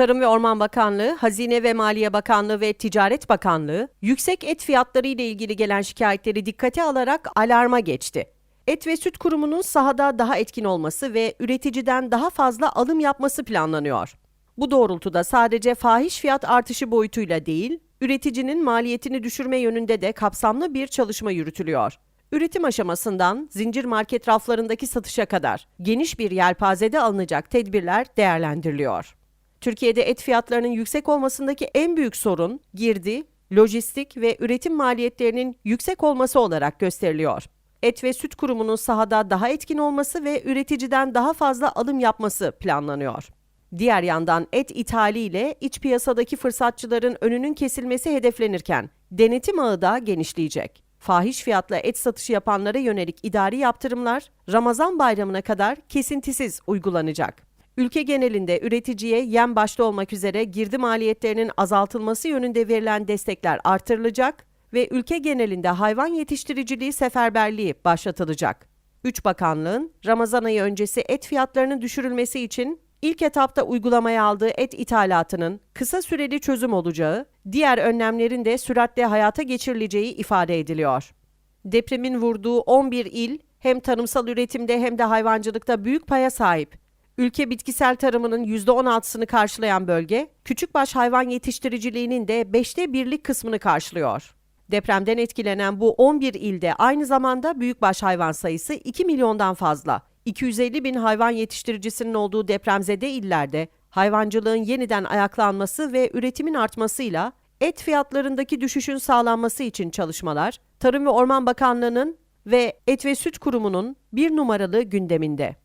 Tarım ve Orman Bakanlığı, Hazine ve Maliye Bakanlığı ve Ticaret Bakanlığı, yüksek et fiyatları ile ilgili gelen şikayetleri dikkate alarak alarma geçti. Et ve Süt Kurumu'nun sahada daha etkin olması ve üreticiden daha fazla alım yapması planlanıyor. Bu doğrultuda sadece fahiş fiyat artışı boyutuyla değil, üreticinin maliyetini düşürme yönünde de kapsamlı bir çalışma yürütülüyor. Üretim aşamasından zincir market raflarındaki satışa kadar geniş bir yelpazede alınacak tedbirler değerlendiriliyor. Türkiye'de et fiyatlarının yüksek olmasındaki en büyük sorun girdi, lojistik ve üretim maliyetlerinin yüksek olması olarak gösteriliyor. Et ve Süt Kurumu'nun sahada daha etkin olması ve üreticiden daha fazla alım yapması planlanıyor. Diğer yandan et ithali ile iç piyasadaki fırsatçıların önünün kesilmesi hedeflenirken denetim ağı da genişleyecek. Fahiş fiyatla et satışı yapanlara yönelik idari yaptırımlar Ramazan bayramına kadar kesintisiz uygulanacak. Ülke genelinde üreticiye yem başta olmak üzere girdi maliyetlerinin azaltılması yönünde verilen destekler artırılacak ve ülke genelinde hayvan yetiştiriciliği seferberliği başlatılacak. Üç bakanlığın Ramazan ayı öncesi et fiyatlarının düşürülmesi için ilk etapta uygulamaya aldığı et ithalatının kısa süreli çözüm olacağı, diğer önlemlerin de süratle hayata geçirileceği ifade ediliyor. Depremin vurduğu 11 il hem tarımsal üretimde hem de hayvancılıkta büyük paya sahip. Ülke bitkisel tarımının %16'sını karşılayan bölge, küçükbaş hayvan yetiştiriciliğinin de 5'te birlik kısmını karşılıyor. Depremden etkilenen bu 11 ilde aynı zamanda büyükbaş hayvan sayısı 2 milyondan fazla. 250 bin hayvan yetiştiricisinin olduğu depremzede illerde hayvancılığın yeniden ayaklanması ve üretimin artmasıyla et fiyatlarındaki düşüşün sağlanması için çalışmalar Tarım ve Orman Bakanlığı'nın ve Et ve Süt Kurumu'nun bir numaralı gündeminde.